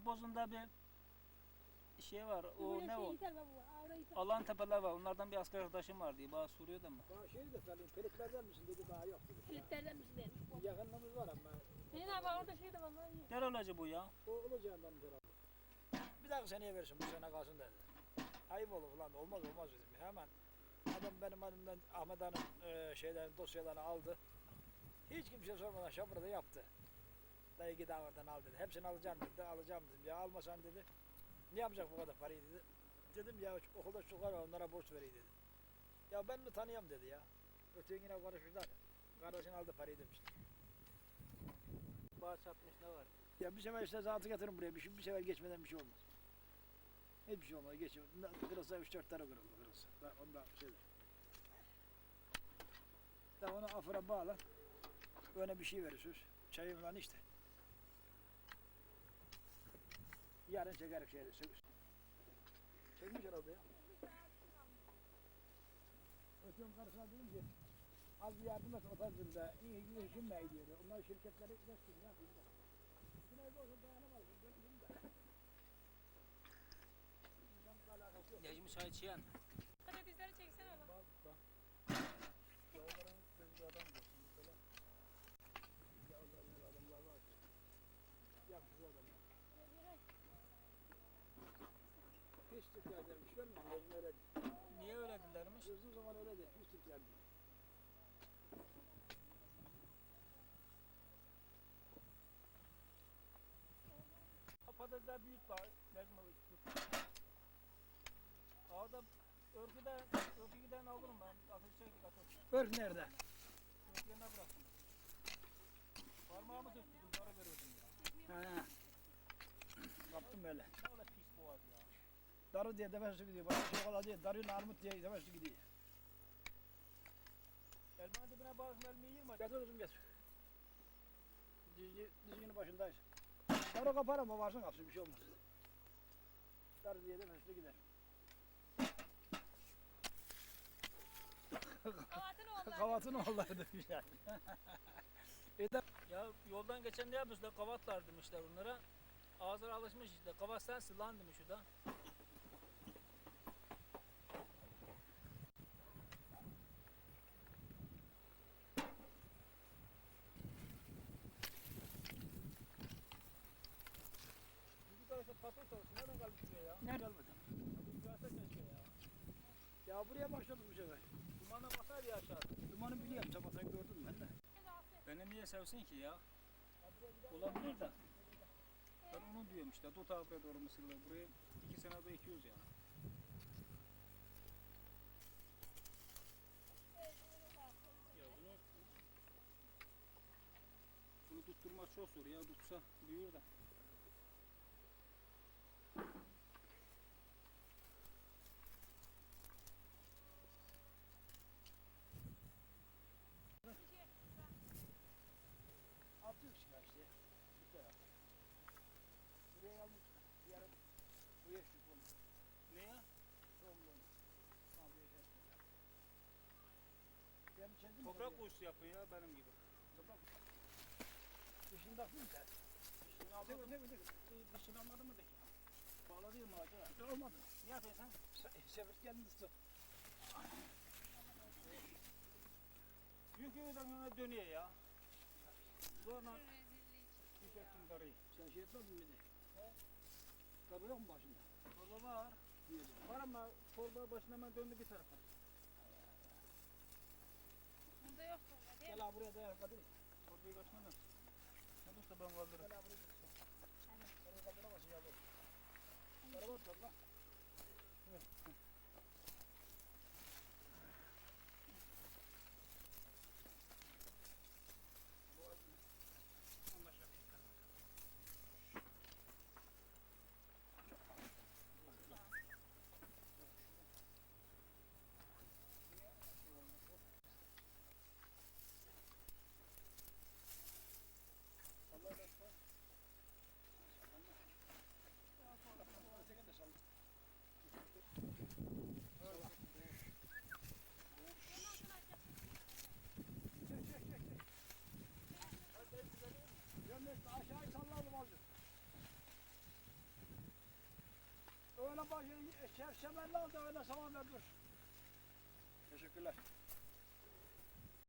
Kırıkbozun'da bir şey var. O ne şey o? yeter baba. Avra yeter. Alan tepeler var. Onlardan bir asker arkadaşım var diye. Bana soruyor da mı? Daha şey de söyleyeyim, peliklerden misin dedi daha yok dedi. Kilitlerden misin. Bir yakınlığımız var ama Senin abi orada şey de var lan. Nere olacak bu ya? o olacağından herhalde. Bir dahaki seneye versin bu sene kalsın dedi. Ayıp olur falan olmaz olmaz dedim. Hemen adam benim elimden Ahmet Han'ın e, şeylerini dosyalarını aldı. Hiç kimse sormadan şapırda yaptı. Dayı git oradan al dedi. Hepsini alacağım dedi. Alacağım dedim. Ya almasan dedi. Ne yapacak bu kadar parayı dedi. Dedim ya okulda çocuklar var onlara borç vereyim dedi. Ya ben mi tanıyam dedi ya. Öteki yine konuşmuşlar. Kardeşin aldı parayı demişti. Bağ çatmış ne var? Ya bir sefer işte zatı getirin buraya. Bir, şey- bir sefer geçmeden bir şey olmaz. Hiçbir şey olmaz. Geçiyor. Kırılsa 3-4 tane kırıldı kırılsa. Ben onda şeyde. Ya onu afura bağla. Öne bir şey verirsiniz. Çayı falan işte. Yarın çekerik şeyde. Çekmiş herhalde ya. Ötüyorum karısına dedim ki az bir yardım et otobüsünde. İyi iyi düşünme diyor. Onlar şirketleri geçti. Ne yapayım da. Güneyde olsa dayanamaz. Gördüm de. Necmi çay Türkler demiş. Ben mi? Öyle. Niye öyle dillermiş? Uzun zaman öyle değil. Hiç Türkler değil. Patatesler büyük var. Necmi Orada örgüde, örgü giden alırım ben. Ateş çektik ateş. Örf nerede? Örgü yerine bıraktım. Parmağımı sürttürdüm, para veriyordum ya. Ha. Yaptım böyle. Ne öyle pis boğaz ya. Darı diye demesi gidiyor. Başka şey kolay değil. Darıyla armut diye demesi gidiyor. Elmanın dibine bağırsın yiyeyim hadi. Getir kızım getir. Dizgi, dizginin başındayız. Darı kapar ama varsın kapsın bir şey olmaz. Darı diye demesi gider. Kavatın oğulları. Kavatın oğulları demişler. Ya yoldan geçen ne yapmışlar? Kavatlar demişler onlara. Ağızları alışmış işte. Kavat sensin lan demiş o da. Nereden gelmiş buraya ya? Ne gelmedi? Bu tarafta keşke ya. Ya buraya başladık bu sefer. Dumana basar ya aşağıda. Dumanı biliyorum sabahtan gördüm ben de. Beni niye sevsin ki ya? Olabilir de. Ben onu diyorum işte. Dut buraya doğru mısırlar. Buraya iki senede ekiyoruz yani. Ya bunu bunu tutturmak çok zor ya. Tutsa büyür de. Altı üç çıkar işte. Bir taraf. Buraya yalnız yarın bu yaş yük onu. Ne ya? Tohumluğunu. Al bir yaş yük. Ben kendim Toprak kuyusu yapın ya benim gibi. Toprak. Dişini taktın mı sen? Dişini Ne almadım. ne ne? Dişini almadım mı de ki? Bağladın mı ağaca? Olmadı? Ne yapıyorsun sen? Sefer geldin tut. Büyük yıldan dönüyor ya. Sonra yiyeceksin karıyı. Sen şey etmedin mi de? Karı yok mu başında? Torba var. Diyelim. Var ama torba başına hemen döndü bir tarafa. Bunda yok torba değil mi? Gel abi buraya dayan Kadir. Torbayı kaçmadan. Ne olursa ben kaldırırım. Gel abi buraya. Karıyı kaldıramazsın ya bu. Var torba. Bak, çerçeveleri al da öyle sana ver dur. Teşekkürler.